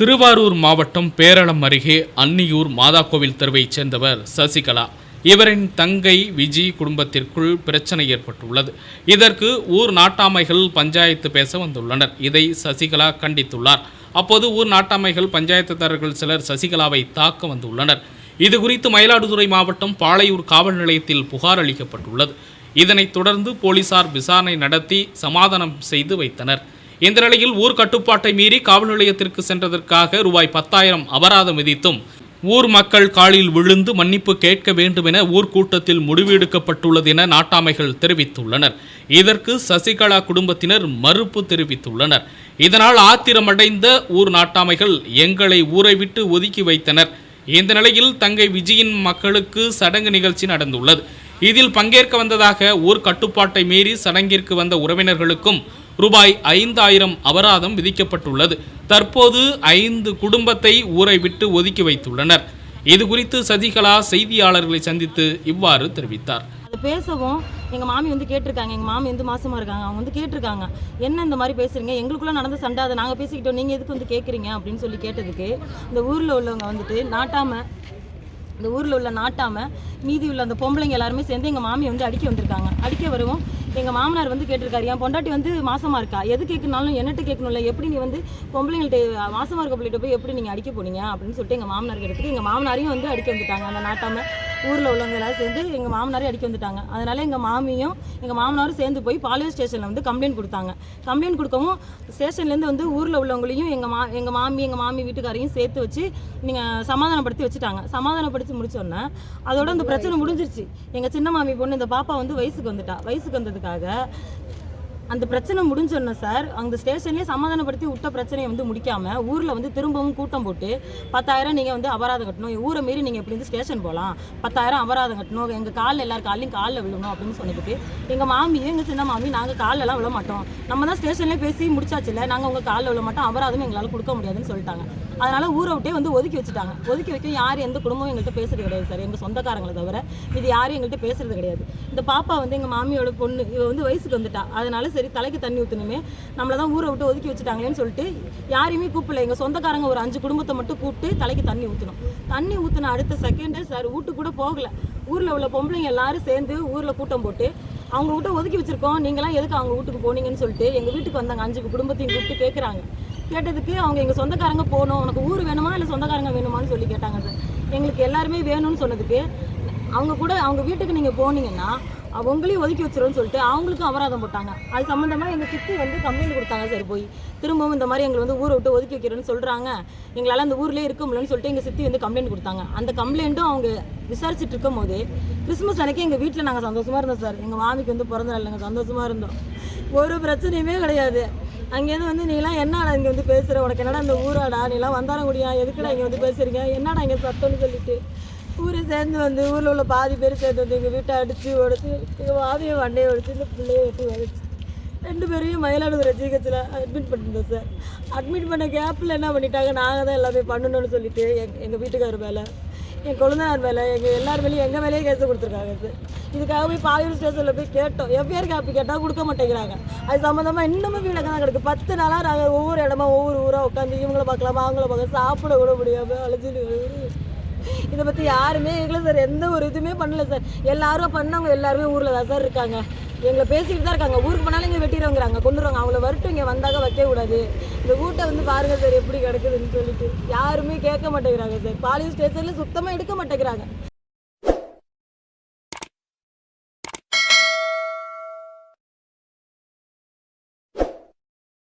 திருவாரூர் மாவட்டம் பேரளம் அருகே அன்னியூர் மாதாக்கோவில் தெருவைச் சேர்ந்தவர் சசிகலா. இவரின் தங்கை விஜி குடும்பத்திற்குள் பிரச்சனை ஏற்பட்டுள்ளது. இதற்கு ஊர் நாட்டாமைகள் பஞ்சாயத்து பேச வந்துள்ளனர். இதை சசிகலா கண்டித்துள்ளார். அப்போது ஊர் நாட்டாமைகள் பஞ்சாயத்துதாரர்கள் சிலர் சசிகலாவை தாக்க வந்துள்ளனர். இது குறித்து மயிலாடுதுறை மாவட்டம் பாளையூர் காவல் நிலையத்தில் புகார் அளிக்கப்பட்டுள்ளது. இதனைத் தொடர்ந்து போலீசார் விசாரணை நடத்தி சமாதானம் செய்து வைத்தனர். இந்த நிலையில் ஊர் கட்டுப்பாட்டை மீறி காவல் நிலையத்திற்கு சென்றதற்காக ரூபாய் பத்தாயிரம் அபராதம் விதித்தும் ஊர் மக்கள் காலில் விழுந்து மன்னிப்பு கேட்க வேண்டும் என ஊர் கூட்டத்தில் முடிவு எடுக்கப்பட்டுள்ளது என நாட்டாமைகள் தெரிவித்துள்ளனர். இதற்கு சசிகலா குடும்பத்தினர் மறுப்பு தெரிவித்துள்ளனர். இதனால் ஆத்திரமடைந்த ஊர் நாட்டாமைகள் எங்களை ஊரை விட்டு ஒதுக்கி வைத்தனர். இந்த நிலையில் தங்கை விஜயின் மக்களுக்கு சடங்கு நிகழ்ச்சி நடந்துள்ளது. இதில் பங்கேற்க வந்ததாக ஊர் கட்டுப்பாட்டை மீறி சடங்கிற்கு வந்த உறவினர்களுக்கும் ரூபாய் ஐந்தாயிரம் அபராதம் விதிக்கப்பட்டுள்ளது. தற்போது ஐந்து குடும்பத்தை ஊரை விட்டு ஒதுக்கி வைத்துள்ளனர். இது குறித்து சசிகலா செய்தியாளர்களை சந்தித்து இவ்வாறு தெரிவித்தார். அது பேசவும் எங்கள் மாமி வந்து கேட்டிருக்காங்க. எங்கள் மாமி வந்து மாசமாக இருக்காங்க? அவங்க வந்து கேட்டிருக்காங்க. என்ன இந்த மாதிரி பேசுறீங்க? எங்களுக்குள்ளே நடந்த சண்டை அதை. நாங்கள் பேசிக்கிட்டோம். நீங்கள் எதுக்கு வந்து கேட்குறீங்க அப்படின்னு சொல்லி கேட்டதுக்கு இந்த ஊரில் உள்ளவங்க வந்துட்டு நாட்டாம இந்த ஊரில் உள்ள நாட்டாம மீதி உள்ள அந்த பொம்பளைங்க எல்லாருமே சேர்ந்து எங்கள் மாமியை வந்து அடிக்க வந்திருக்காங்க. அடிக்க வரவும் எங்கள் மாமனார் வந்து கேட்டிருக்காரு என் பொண்டாட்டி வந்து மாசமாக இருக்கா? எது கேட்கணாலும் என்னட்டு கேட்கணும்ல? எப்படி நீ வந்து பொம்பளைங்கள்ட்ட மாசமாக இருக்க பிள்ளைகிட்ட போய் எப்படி நீங்கள் அடிக்க போனீங்க? அப்படின்னு சொல்லிட்டு எங்கள் மாமனார் கேட்டதுக்கு எங்கள் மாமனாரையும் வந்து அடிக்க வந்துட்டாங்க. அந்த நாட்டாம ஊரில் உள்ளவங்க எல்லாரும் சேர்ந்து எங்கள் மாமனாரையும் அடிக்க வந்துட்டாங்க. அதனால எங்கள் மாமியும் எங்கள் மாமனாரும் சேர்ந்து போய் பாலியல் ஸ்டேஷனில் வந்து கம்ப்ளைண்ட் கொடுத்தாங்க. கம்ப்ளைண்ட் கொடுக்கவும் ஸ்டேஷன்லேருந்து வந்து ஊரில் உள்ளவங்களையும் எங்கள் மா எங்கள் மாமி எங்கள் மாமி வீட்டுக்காரையும் சேர்த்து வச்சு நீங்கள் சமாதானப்படுத்தி வச்சுட்டாங்க. சமாதானப்படுத்தி முடிச்சோன்னே அதோட அந்த பிரச்சனை முடிஞ்சிருச்சு. எங்கள் சின்ன மாமி பொண்ணு இந்த பாப்பா வந்து வயசுக்கு வந்துட்டா. வயசுக்கு வந்ததுக்காக அந்த பிரச்சனை முடிஞ்சோன்னே சார் அந்த ஸ்டேஷன்லேயே சமாதானப்படுத்தி விட்ட பிரச்சனையை வந்து முடிக்காம ஊரில் வந்து திரும்பவும் கூட்டம் போட்டு பத்தாயிரம் நீங்கள் வந்து அபராதம் கட்டணும் ஊரை மீறி நீங்கள் இப்படி வந்து ஸ்டேஷன் போகலாம் பத்தாயிரம் அபராதம் கட்டணும் எங்கள் காலில் எல்லார் காலையும் காலில் விழணும் அப்படின்னு சொன்னதுக்கு எங்கள் மாமியும் எங்கள் சின்ன மாமி நாங்கள் காலெல்லாம் விழ மாட்டோம். நம்ம தான் ஸ்டேஷன்லேயே பேசி முடிச்சாச்சுல நாங்கள் உங்கள் காலில் விழ மாட்டோம் அபராதம் எங்களால் கொடுக்க முடியாதுன்னு சொல்லிட்டாங்க. அதனால ஊரை விட்டே வந்து ஒதுக்கி வச்சுட்டாங்க. ஒதுக்கி வைக்க யார் எந்த குடும்பமும் எங்கள்கிட்ட பேசுறது கிடையாது சார் எங்கள் சொந்தக்காரங்களை தவிர. இது யாரும் எங்கள்கிட்ட பேசுறது கிடையாது. இந்த பாப்பா வந்து எங்கள் மாமியோட பொண்ணு இவ வந்து வயசுக்கு வந்துட்டா. அதனால சரி தலைக்கு தண்ணி ஊற்றணுமே நம்மளை தான் ஊரை விட்டு ஒதுக்கி வச்சுட்டாங்களேன்னு சொல்லிட்டு யாரையுமே கூப்பிடல. எங்கள் சொந்தக்காரங்க ஒரு அஞ்சு குடும்பத்தை மட்டும் கூப்பிட்டு தலைக்கு தண்ணி ஊற்றணும் தண்ணி ஊற்றின அடுத்த செகண்டே சார் வீட்டுக்கு கூட போகல. ஊரில் உள்ள பொம்பளைங்க எல்லாரும் சேர்ந்து ஊரில் கூட்டம் போட்டு அவங்க வீட்டை ஒதுக்கி வச்சுருக்கோம். நீங்களாம் எதுக்கு அவங்க வீட்டுக்கு போனீங்கன்னு சொல்லிட்டு எங்கள் வீட்டுக்கு வந்தாங்க. அஞ்சு குடும்பத்தையும் கூப்பிட்டு கேட்குறாங்க கேட்டதுக்கு அவங்க எங்கள் சொந்தக்காரங்க போகணும். உனக்கு ஊர் வேணுமா? இல்லை சொந்தக்காரங்க வேணுமான்னு சொல்லி கேட்டாங்க சார் எங்களுக்கு எல்லாருமே வேணும்னு சொன்னதுக்கு அவங்க கூட அவங்க வீட்டுக்கு நீங்கள் போனீங்கன்னா அவங்களையும் ஒதுக்கி வச்சிருவோம்னு சொல்லிட்டு அவங்களுக்கும் அபராதம் போட்டாங்க. அது சம்மந்தமாக எங்கள் சித்தி வந்து கம்ப்ளைண்ட் கொடுத்தாங்க சார் போய் திரும்பவும் இந்த மாதிரி எங்களை வந்து ஊரை விட்டு ஒதுக்கி வைக்கிறேன்னு சொல்கிறாங்க எங்களால் அந்த ஊர்லேயே இருக்க முடியலன்னு சொல்லிட்டு எங்கள் சித்தி வந்து கம்ப்ளைண்ட் கொடுத்தாங்க. அந்த கம்ப்ளைண்ட்டும் அவங்க விசாரிச்சுட்டு இருக்கும் போது கிறிஸ்மஸ் அன்னைக்கு எங்கள் வீட்டில் நாங்கள் சந்தோஷமாக இருந்தோம் சார். எங்கள் மாமிக்கு வந்து பிறந்த நாள் நாங்கள் சந்தோஷமாக இருந்தோம். ஒரு பிரச்சனையுமே கிடையாது. அங்கேருந்து வந்து நீலாம் என்னடா இங்கே வந்து பேசுகிற உனக்கு என்னடா இந்த ஊராடா? நீலாம் வந்தாரங்குடியா? எதுக்குடா இங்கே வந்து பேசுறீங்க? என்னடா இங்கே சத்தம்னு சொல்லிட்டு. ஊரை சேர்ந்து வந்து ஊரில் உள்ள பாதி பேர் சேர்ந்து வந்து எங்கள் வீட்டை அடித்து உடச்சி எங்கள் மாமியை வண்டையை உடச்சி இந்த பிள்ளையை வெட்டி வதச்சு ரெண்டு பேரையும் மயிலாடுதுறை ஜிஹெச்சில் அட்மிட் பண்ணிருந்தோம் சார் அட்மிட் பண்ண கேப்பில் என்ன பண்ணிட்டாங்க? நாங்கள் தான் எல்லாமே பண்ணணும்னு சொல்லிட்டு எங் எங்கள் வீட்டுக்காரர் மேலே என் குழந்தையார் மேலே எங்கள் எல்லார் மேலேயும் எங்கள் மேலேயே கேஸ் கொடுத்துருக்காங்க சார் இதுக்காக போய் பாயூர் ஸ்டேஷனில் போய் கேட்டோம். எஃப்ஐஆர் காப்பி கேட்டால் கொடுக்க மாட்டேங்கிறாங்க. அது சம்மந்தமாக இன்னமும் வீடு தான் கிடக்கு. பத்து நாளாக நாங்கள் ஒவ்வொரு இடமா ஒவ்வொரு ஊராக உட்காந்து இவங்கள பார்க்கலாமா அவங்கள பார்க்க சாப்பிட விட முடியாமல் அழைச்சிட்டு இதை பற்றி யாருமே எங்களை சார் எந்த ஒரு இதுவுமே பண்ணல சார் எல்லாரும் பண்ணவங்க எல்லாருமே ஊரில் தான் சார் இருக்காங்க. எங்களை பேசிக்கிட்டு தான் இருக்காங்க. ஊருக்கு போனாலும் இங்கே வெட்டிடுவாங்கிறாங்க கொண்டுருவாங்க. அவங்கள வரட்டும் இங்கே வந்தாக்க வைக்க கூடாது. இந்த வீட்டை வந்து பாருங்க சார் எப்படி கிடக்குதுன்னு சொல்லிட்டு. யாருமே கேட்க மாட்டேங்கிறாங்க சார் பாலியல் ஸ்டேஷனில் சுத்தமாக எடுக்க மாட்டேங்கிறாங்க.